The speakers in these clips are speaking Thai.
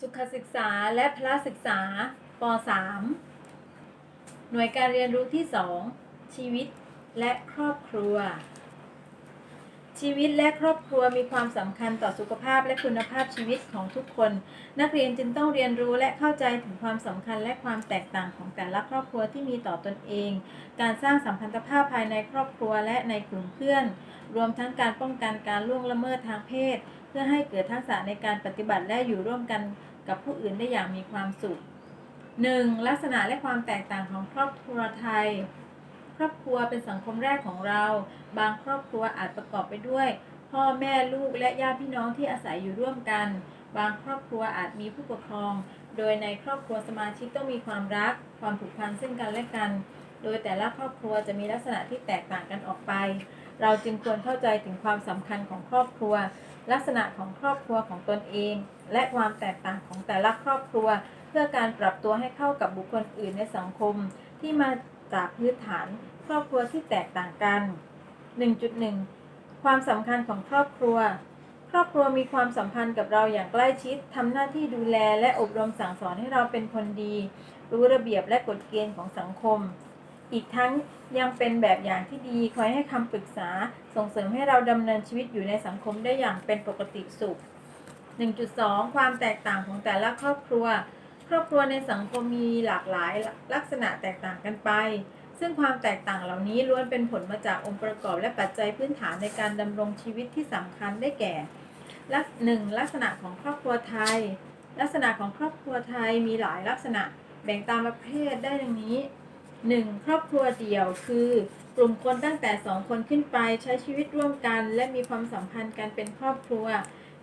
สุขศึกษาและพละศึกษาป .3 หน่วยการเรียนรู้ที่ 2 ชีวิตและครอบครัว ชีวิตและครอบครัวมีความสำคัญต่อสุขภาพและคุณภาพชีวิตของทุกคน นักเรียนจึงต้องเรียนรู้และเข้าใจถึงความสำคัญและความแตกต่างของแต่ละครอบครัวที่มีต่อตนเอง การสร้างสัมพันธภาพภายในครอบครัวและในกลุ่มเพื่อน รวมทั้งการป้องกันการล่วงละเมิดทางเพศ พื่อให้เกิดทักษะในการปฏิบัติและอยู่ร่วมกันกับผู้อื่นได้อย่างมีความสุข 1. ลักษณะและความแตกต่างของครอบครัวไทย ครอบครัวเป็นสังคมแรกของเรา บางครอบครัวอาจประกอบไปด้วย พ่อแม่ลูกและญาติพี่น้องที่อาศัยอยู่ร่วมกัน บางครอบครัวอาจมีผู้ปกครอง โดยในครอบครัวสมาชิกต้องมีความรัก ความผูกพันซึ่งกันและกัน โดยแต่ละครอบครัวจะมีลักษณะที่แตกต่างกันออกไป เราจึงควรเข้าใจถึงความสำคัญของครอบครัว ลักษณะของครอบครัวของตนเอง และความแตกต่างของแต่ละครอบครัว เพื่อการปรับตัวให้เข้ากับบุคคลอื่นในสังคม ที่มาจากพื้นฐานครอบครัวที่แตกต่างกัน 1.1 ความสำคัญของครอบครัว ครอบครัวมีความสัมพันธ์กับเราอย่างใกล้ชิดทำหน้าที่ดูแลและอบรมสั่งสอนให้เราเป็นคนดี รู้ระเบียบและกฎเกณฑ์ของสังคม อีกทั้งยังเป็นแบบอย่างที่ดีคอยให้คำปรึกษาส่งเสริมให้เราดำเนินชีวิตอยู่ในสังคมได้อย่างเป็นปกติสุข 1.2 ความแตกต่างของแต่ละครอบครัว ครอบครัวในสังคมมีหลากหลายลักษณะแตกต่างกันไป ซึ่งความแตกต่างเหล่านี้ล้วนเป็นผลมาจากองค์ประกอบและปัจจัยพื้นฐานในการดำรงชีวิตที่สำคัญได้แก่ลักหนึ่งลักษณะของครอบครัวไทย ลักษณะของครอบครัวไทยมีหลายลักษณะแบ่งตามประเภทได้ดังนี้ 1. ครอบครัวเดี่ยวคือกลุ่มคนตั้งแต่ 2 คนขึ้นไปใช้ชีวิตร่วมกัน และมีความสัมพันธ์กันเป็นครอบครัว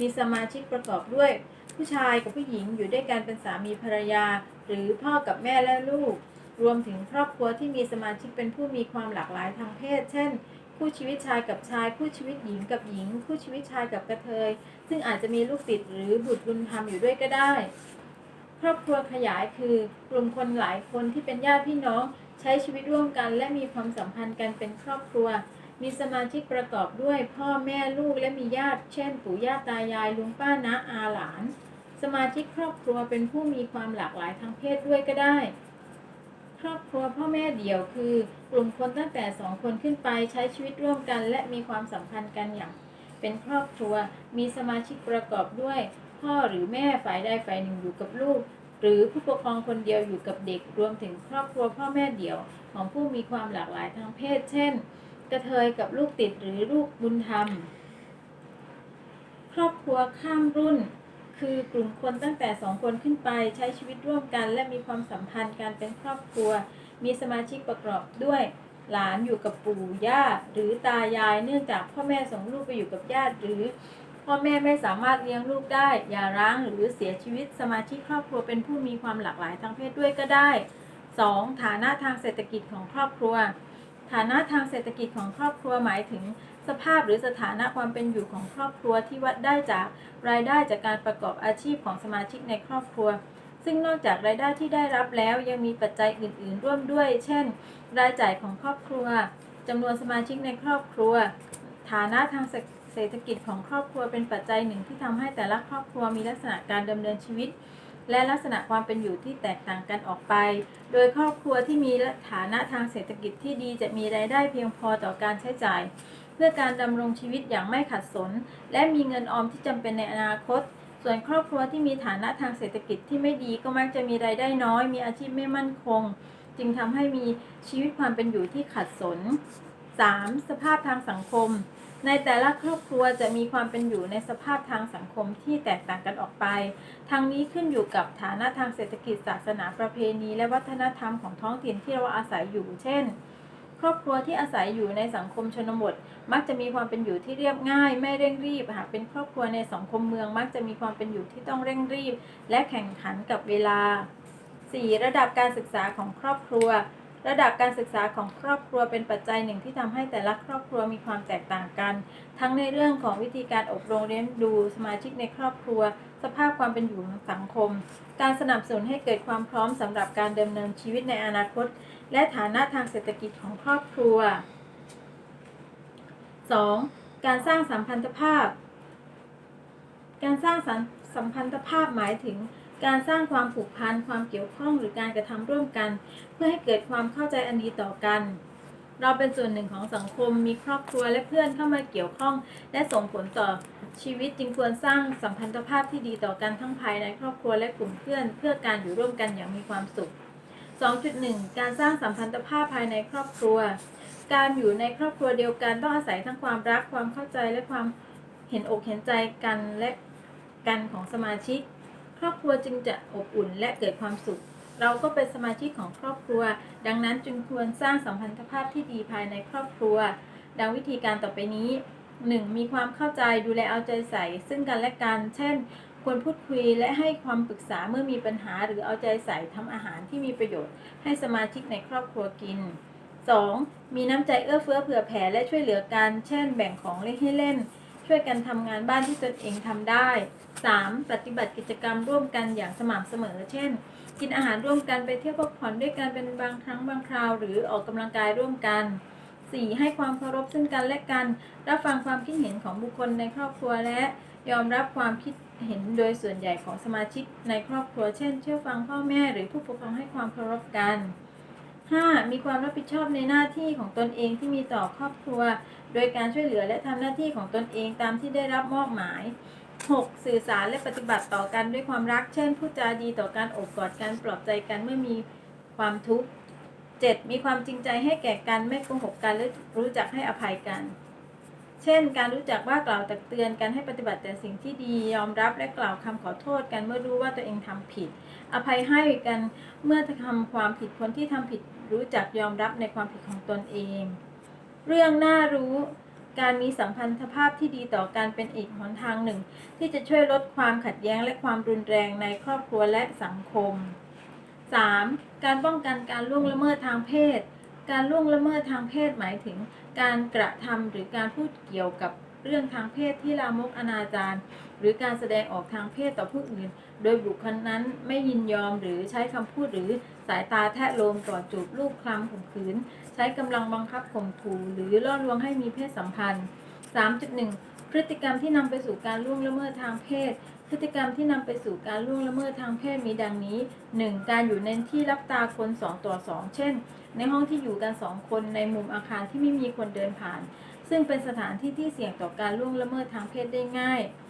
มีสมาชิกประกอบด้วย ผู้ชายกับผู้หญิงอยู่ด้วยกันเป็นสามีภรรยา หรือพ่อกับแม่และลูก รวมถึงครอบครัวที่มีสมาชิกเป็นผู้มีความหลากหลายทางเพศ เช่น คู่ชีวิตชายกับชาย คู่ชีวิตหญิงกับหญิง คู่ชีวิตชายกับกระเทย ซึ่งอาจจะมีลูกติดหรือบุตรบุญธรรมอยู่ด้วยก็ได้ ครอบครัวขยายคือกลุ่มคนหลายคนที่เป็นญาติพี่น้องใช้ชีวิตร่วมกัน และมีความสัมพันธ์กันเป็นครอบครัว มีสมาชิกประกอบด้วยพ่อแม่ลูกและมีญาติ เช่น ปู่ย่าตายายลุงป้าน้าอาหลาน สมาชิกครอบครัวเป็นผู้มีความหลากหลายทางเพศด้วยก็ได้ ครอบครัวพ่อแม่เดี่ยวคือ กลุ่มคนตั้งแต่สองคนขึ้นไปใช้ชีวิตร่วมกัน และมีความสัมพันธ์กันอย่างเป็นครอบครัว มีสมาชิกประกอบด้วย พ่อหรือแม่ฝ่ายใดฝ่ายหนึ่งอยู่กับลูก หรือผู้ปกครองคนเดียวอยู่กับเด็กรวมถึงครอบครัวพ่อแม่เดี่ยว ของผู้มีความหลากหลายทางเพศ เช่น กระเทยกับลูกติดหรือลูกบุญธรรม ครอบครัวข้ามรุ่น คือกลุ่มคนตั้งแต่สองคนขึ้นไปใช้ชีวิตร่วมกัน และมีความสัมพันธ์กันเป็นครอบครัว มีสมาชิกประกอบด้วยหลานอยู่กับปู่ย่าหรือตายายเนื่องจากพ่อแม่ส่งลูกไปอยู่กับญาติหรือ พ่อแม่ไม่สามารถเลี้ยงลูกได้ อย่าร้างหรือเสียชีวิตสมาชิกครอบครัวเป็นผู้มีความหลากหลายทางเพศด้วยก็ได้ 2. ฐานะทางเศรษฐกิจของครอบครัว ฐานะทางเศรษฐกิจของครอบครัวหมายถึง สภาพหรือสถานะความเป็นอยู่ของครอบครัวที่วัดได้จากรายได้จากการประกอบอาชีพของสมาชิกในครอบครัว ซึ่งนอกจากรายได้ที่ได้รับแล้วยังมีปัจจัยอื่น ๆ ร่วมด้วย เช่น รายจ่ายของครอบครัวจำนวนสมาชิกในครอบครัว ฐานะทาง เศรษฐกิจของครอบครัวเป็นปัจจัยหนึ่งที่ทำให้แต่ละครอบครัวมีลักษณะการดำเนินชีวิต และลักษณะความเป็นอยู่ที่แตกต่างกันออกไป โดยครอบครัวที่มีฐานะทางเศรษฐกิจที่ดีจะมีรายได้เพียงพอต่อการใช้จ่าย เพื่อการดำรงชีวิตอย่างไม่ขัดสน และมีเงินออมที่จำเป็นในอนาคตส่วนครอบครัวที่มีฐานะทางเศรษฐกิจที่ไม่ดีก็มักจะมีรายได้น้อย มีอาชีพไม่มั่นคง จึงทำให้มีชีวิตความเป็นอยู่ที่ขัดสน 3. สภาพทางสังคม ในแต่ละครอบครัวจะมีความเป็นอยู่ในสภาพทางสังคมที่แตกต่างกันออกไป ทางนี้ขึ้นอยู่กับฐานะทางเศรษฐกิจศาสนาประเพณี และวัฒนธรรมของท้องถิ่นที่เราอาศัยอยู่ เช่น ครอบครัวที่อาศัยอยู่ในสังคมชนบท มักจะมีความเป็นอยู่ที่เรียบง่าย ไม่เร่งรีบ หากเป็นครอบครัวในสังคมเมือง มักจะมีความเป็นอยู่ที่ต้องเร่งรีบ และแข่งขันกับเวลา 4. ระดับการศึกษาของครอบครัว ระดับการศึกษาของครอบครัวเป็นปัจจัยหนึ่งที่ทำให้แต่ละครอบครัวมีความแตกต่างกัน ทั้งในเรื่องของวิธีการอบรมเลี้ยงดูสมาชิกในครอบครัว สภาพความเป็นอยู่ของสังคม การสนับสนุนให้เกิดความพร้อมสำหรับการดำเนินชีวิตในอนาคต และฐานะทางเศรษฐกิจของครอบครัว 2. การสร้างสัมพันธภาพ การสร้างสัมพันธภาพหมายถึง การสร้างความผูกพันความเกี่ยวข้องหรือการกระทำร่วมกัน เพื่อให้เกิดความเข้าใจอันดีต่อกัน เราเป็นส่วนหนึ่งของสังคมมีครอบครัวและเพื่อนเข้ามาเกี่ยวข้อง และส่งผลต่อชีวิตจึงควรสร้างสัมพันธภาพที่ดีต่อกันทั้งภายในครอบครัวและกลุ่มเพื่อน เพื่อการอยู่ร่วมกันอย่างมีความสุข 2.1 การสร้างสัมพันธภาพภายในครอบครัว การอยู่ในครอบครัวเดียวกันต้องอาศัยทั้งความรักความเข้าใจและความเห็นอกเห็นใจกันและกันของสมาชิก ครอบครัวจึงจะอบอุ่นและเกิดความสุข เราก็เป็นสมาชิกของครอบครัว ดังนั้นจึงควรสร้างสัมพันธภาพที่ดีภายในครอบครัว ดังวิธีการต่อไปนี้ 1. มีความเข้าใจดูแลเอาใจใส่ ซึ่งกันและกัน เช่น ควรพูดคุยและให้ความปรึกษาเมื่อมีปัญหาหรือเอาใจใส่ทำอาหารที่มีประโยชน์ ให้สมาชิกในครอบครัวกิน 2. มีน้ำใจเอื้อเฟื้อเผื่อแผ่และช่วยเหลือกัน เช่น แบ่งของเล่นให้เล่น ช่วยกันทำงานบ้านที่ตนเองทำได้ 3. ปฏิบัติกิจกรรมร่วมกันอย่างสม่ำเสมอ เช่น กินอาหารร่วมกันไปเที่ยวพักผ่อนด้วยกันเป็นบางครั้งบางคราว หรือออกกำลังกายร่วมกัน 4. ให้ความเคารพซึ่งกันและกัน รับฟังความคิดเห็นของบุคคลในครอบครัวและยอมรับความคิดเห็นโดยส่วนใหญ่ของสมาชิกในครอบครัว เช่น เชื่อฟังพ่อแม่หรือผู้ปกครองให้ความเคารพกัน 5. มีความรับผิดชอบในหน้าที่ของตนเองที่มีต่อครอบครัว โดยการช่วยเหลือและทำหน้าที่ของตนเองตามที่ได้รับมอบหมาย 6. สื่อสารและปฏิบัติต่อกันด้วยความรัก เช่นพูดจาดีต่อการโอบกอดกันปลอบใจกันเมื่อมีความทุกข์ 7. มีความจริงใจให้แก่กันไม่โกหกกันและรู้จักให้อภัยกัน เช่น การรู้จักว่ากล่าวตักเตือนกันให้ปฏิบัติแต่สิ่งที่ดียอมรับและกล่าวคำขอโทษกันเมื่อรู้ว่าตัวเองทำผิด อภัยให้กันเมื่อทำความผิดคนที่ทำผิด รู้จักยอมรับในความผิดของตนเอง เรื่องน่ารู้การมีสัมพันธภาพที่ดีต่อกันเป็นอีกหนทางหนึ่ง ที่จะช่วยลดความขัดแย้งและความรุนแรงในครอบครัวและสังคม 3. การป้องกันการล่วงละเมิดทางเพศ การล่วงละเมิดทางเพศหมายถึง การกระทำหรือการพูดเกี่ยวกับเรื่องทางเพศที่ลามกอนาจาร หรือการแสดงออกทางเพศต่อผู้อื่น โดยบุคคลนั้นไม่ยินยอมหรือใช้คำพูดหรือสายตาแทะโลมกอจูบลูกคลำข่มขืน ใช้กำลังบังคับข่มขู่หรือล่อลวงให้มีเพศสัมพันธ์ 3.1 พฤติกรรมที่นำไปสู่การล่วงละเมิดทางเพศ พฤติกรรมที่นำไปสู่การล่วงละเมิดทางเพศมีดังนี้ 1. การอยู่ในที่รับตาคน 2 ต่อ 2 เช่น ในห้องที่อยู่กัน 2 คนในมุมอาคารที่ไม่มีคนเดินผ่าน ซึ่งเป็นสถานที่ที่เสี่ยงต่อการล่วงละเมิดทางเพศได้ง่าย 2.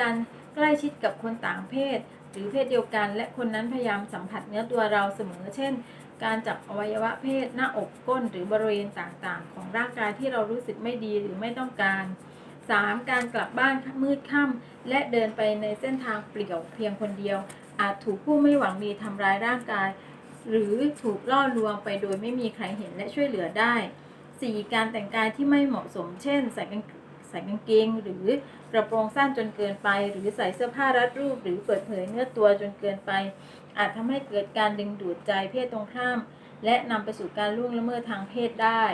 การใกล้ชิดกับคนต่างเพศ หรือเพศเดียวกัน และคนนั้นพยายามสัมผัสเนื้อตัวเราเสมอ เช่น การจับอวัยวะเพศ หน้าอกก้นหรือบริเวณต่างๆ ของร่างกายที่เรารู้สึกไม่ดีหรือไม่ต้องการ 3. การกลับบ้านมืดค่ำและเดินไปในเส้นทางเปลี่ยวเพียงคนเดียว อาจถูกผู้ไม่หวังดีทำร้ายร่างกาย หรือถูกล่อลวงไปโดยไม่มีใครเห็นและช่วยเหลือได้ 4. การแต่งกายที่ไม่เหมาะสม เช่น ใส่กาง ใส่กางเกงหรือกระโปรงสั้นจนเกินไป หรือใส่เสื้อผ้ารัดรูป หรือเปิดเผยเนื้อตัวจนเกินไป อาจทำให้เกิดการดึงดูดใจเพศตรงข้าม และนำไปสู่การล่วงละเมิดทางเพศได้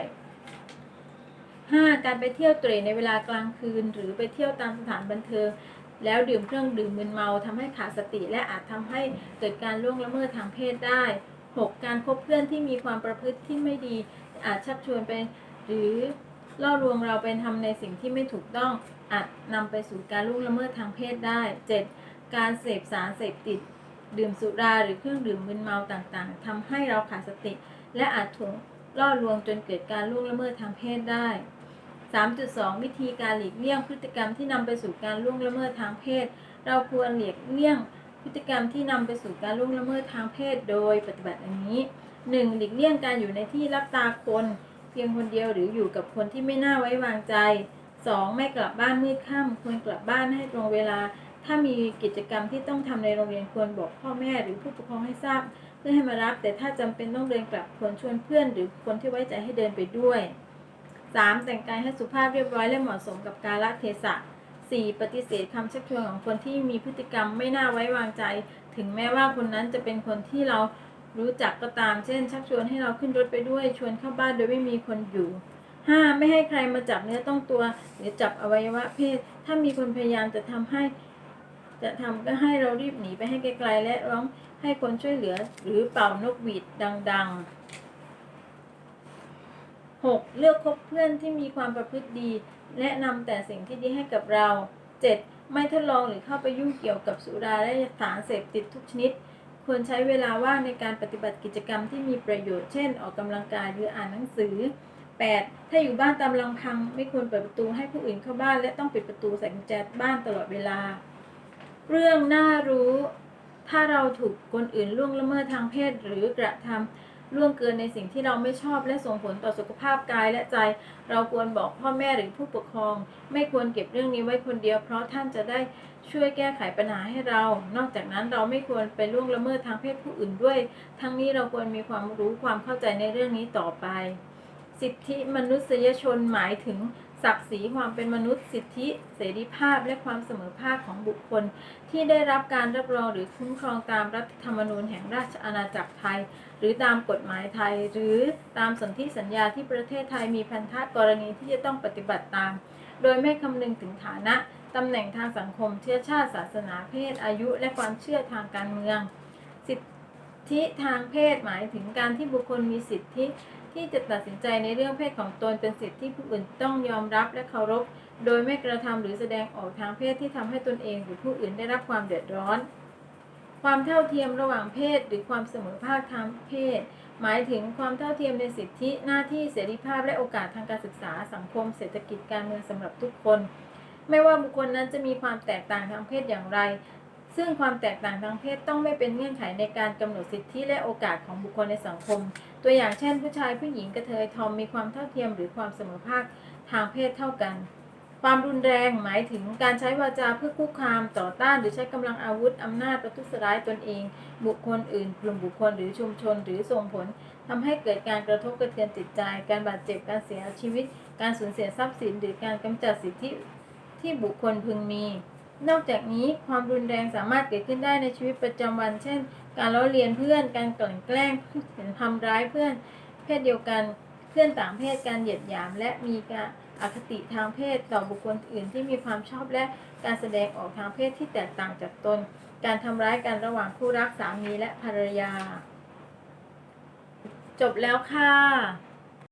5. การไปเที่ยวเตร่ในเวลากลางคืน หรือไปเที่ยวตามสถานบันเทิง แล้วดื่มเครื่องดื่มมึนเมาทำให้ขาดสติ และอาจทำให้เกิดการล่วงละเมิดทางเพศได้ 6. การคบเพื่อนที่มีความประพฤติที่ไม่ดี อาจชักชวนไปหรือ ล่อลวงเราไปทำในสิ่งที่ไม่ถูกต้องอาจนำไปสู่การล่วงละเมิดทางเพศได้ 7. การเสพสารเสพติด ดื่มสุราหรือเครื่องดื่มมึนเมาต่างๆทำให้เราขาดสติ และอาจถูกล่อลวงจนเกิดการล่วงละเมิดทางเพศได้ 3.2 วิธีการหลีกเลี่ยงพฤติกรรมที่นำไปสู่การล่วงละเมิดทางเพศ เราควรหลีกเลี่ยงพฤติกรรมที่นำไปสู่การล่วงละเมิดทางเพศ โดยปฏิบัติอย่างนี้ 1. หลีกเลี่ยงการอยู่ในที่รับตาคน เพียงคนเดียวหรืออยู่กับคนที่ไม่น่าไว้วางใจ 2. ไม่กลับบ้านมืดค่ำควรกลับบ้านให้ตรงเวลา ถ้ามีกิจกรรมที่ต้องทำในโรงเรียนควรบอกพ่อแม่หรือผู้ปกครองให้ทราบ เพื่อให้มารับ แต่ถ้าจำเป็นต้องเดินกลับควรชวนเพื่อน หรือคนที่ไว้ใจให้เดินไปด้วย 3. แต่งกายให้สุภาพเรียบร้อยและเหมาะสมกับกาลเทศะ 4. ปฏิเสธคำชักชวนของคนที่มีพฤติกรรมไม่น่าไว้วางใจ ถึงแม้ว่าคนนั้นจะเป็นคนที่เรา รู้จักก็ตามเช่น ชักชวนให้เราขึ้นรถไปด้วย ชวนเข้าบ้านโดยไม่มีคนอยู่ 5. ไม่ให้ใครมาจับเนื้อต้องตัว หรือจับอวัยวะเพศ ถ้ามีคนพยายามจะทำให้ จะทำก็ให้เรารีบหนีไปให้ไกลๆและร้องให้คนช่วยเหลือ หรือเป่านกหวีดดัง ๆ 6. เลือกคบเพื่อนที่มีความประพฤติดีและนำแต่สิ่งที่ดีให้กับเรา 7. ไม่ทดลองหรือเข้าไปยุ่งเกี่ยวกับสุราและสารเสพติดทุกชนิด ควรใช้เวลาว่างในการปฏิบัติกิจกรรมที่มีประโยชน์ เช่น ออกกำลังกายหรืออ่านหนังสือ 8. ถ้าอยู่บ้านตามลำพัง ไม่ควรเปิดประตูให้ผู้อื่นเข้าบ้าน และต้องปิดประตูใส่กุญแจบ้านตลอดเวลา เรื่องน่ารู้ ถ้าเราถูกคนอื่นล่วงละเมิดทางเพศหรือกระทำ ล่วงเกินในสิ่งที่เราไม่ชอบและส่งผลต่อสุขภาพกายและใจ เราควรบอกพ่อแม่หรือผู้ปกครอง ไม่ควรเก็บเรื่องนี้ไว้คนเดียว เพราะท่านจะได้ช่วยแก้ไขปัญหาให้เรา นอกจากนั้นเราไม่ควรไปล่วงละเมิดทางเพศผู้อื่นด้วย ทั้งนี้เราควรมีความรู้ความเข้าใจในเรื่องนี้ต่อไป สิทธิมนุษยชนหมายถึงศักดิ์ศรีความเป็นมนุษย์สิทธิ เสรีภาพ และความเสมอภาคของบุคคล ที่ได้รับการรับรองหรือคุ้มครองตามรัฐธรรมนูญแห่งราชอาณาจักรไทย หรือตามกฎหมายไทย หรือตามสนธิสัญญาที่ประเทศไทยมีพันธะกรณีที่จะต้องปฏิบัติตาม โดยไม่คำนึงถึงฐานะตำแหน่งทางสังคม เชื้อชาติ ศาสนาเพศ อายุและความเชื่อทางการเมือง สิทธิทางเพศหมายถึงการที่บุคคลมีสิทธิที่จะตัดสินใจในเรื่องเพศของตนเป็นสิทธิที่ผู้อื่นต้องยอมรับและเคารพ โดยไม่กระทำหรือแสดงออกทางเพศที่ทำให้ตนเองหรือผู้อื่นได้รับความเดือดร้อน ความเท่าเทียมระหว่างเพศ หรือความเสมอภาคทางเพศ หมายถึงความเท่าเทียมในสิทธิหน้าที่เสรีภาพและโอกาสทางการศึกษาสังคม เศรษฐกิจการเมืองสำหรับทุกคน ไม่ว่าบุคคลนั้นจะมีความแตกต่างทางเพศอย่างไร ซึ่งความแตกต่างทางเพศต้องไม่เป็นเงื่อนไขในการกำหนดสิทธิและโอกาสของบุคคลในสังคม ตัวอย่างเช่น ผู้ชายผู้หญิงกระเทยทอมมีความเท่าเทียมหรือความเสมอภาคทางเพศเท่ากัน ความรุนแรงหมายถึงการใช้วาจาเพื่อคุกคามต่อต้าน หรือใช้กำลังอาวุธอำนาจประทุษร้ายตนเอง บุคคลอื่น กลุ่มบุคคลหรือชุมชน หรือส่งผลทำให้เกิดการกระทบกระเทือนจิตใจ การบาดเจ็บการเสียชีวิต การสูญเสียทรัพย์สิน หรือการกำจัดสิทธิที่บุคคลพึงมี นอกจากนี้ความรุนแรงสามารถเกิดขึ้นได้ในชีวิตประจำวัน เช่น การล้อเลียนเพื่อน การกลั่นแกล้งทำร้ายเพื่อน เพศเดียวกัน เพื่อนต่างเพศการเหยียดหยามและมีการ อคติทางเพศต่อบุคคลอื่นที่มีความชอบและการแสดงออกทางเพศที่แตกต่างจากตน การทำร้ายกันระหว่างคู่รักสามีและภรรยา จบแล้วค่ะ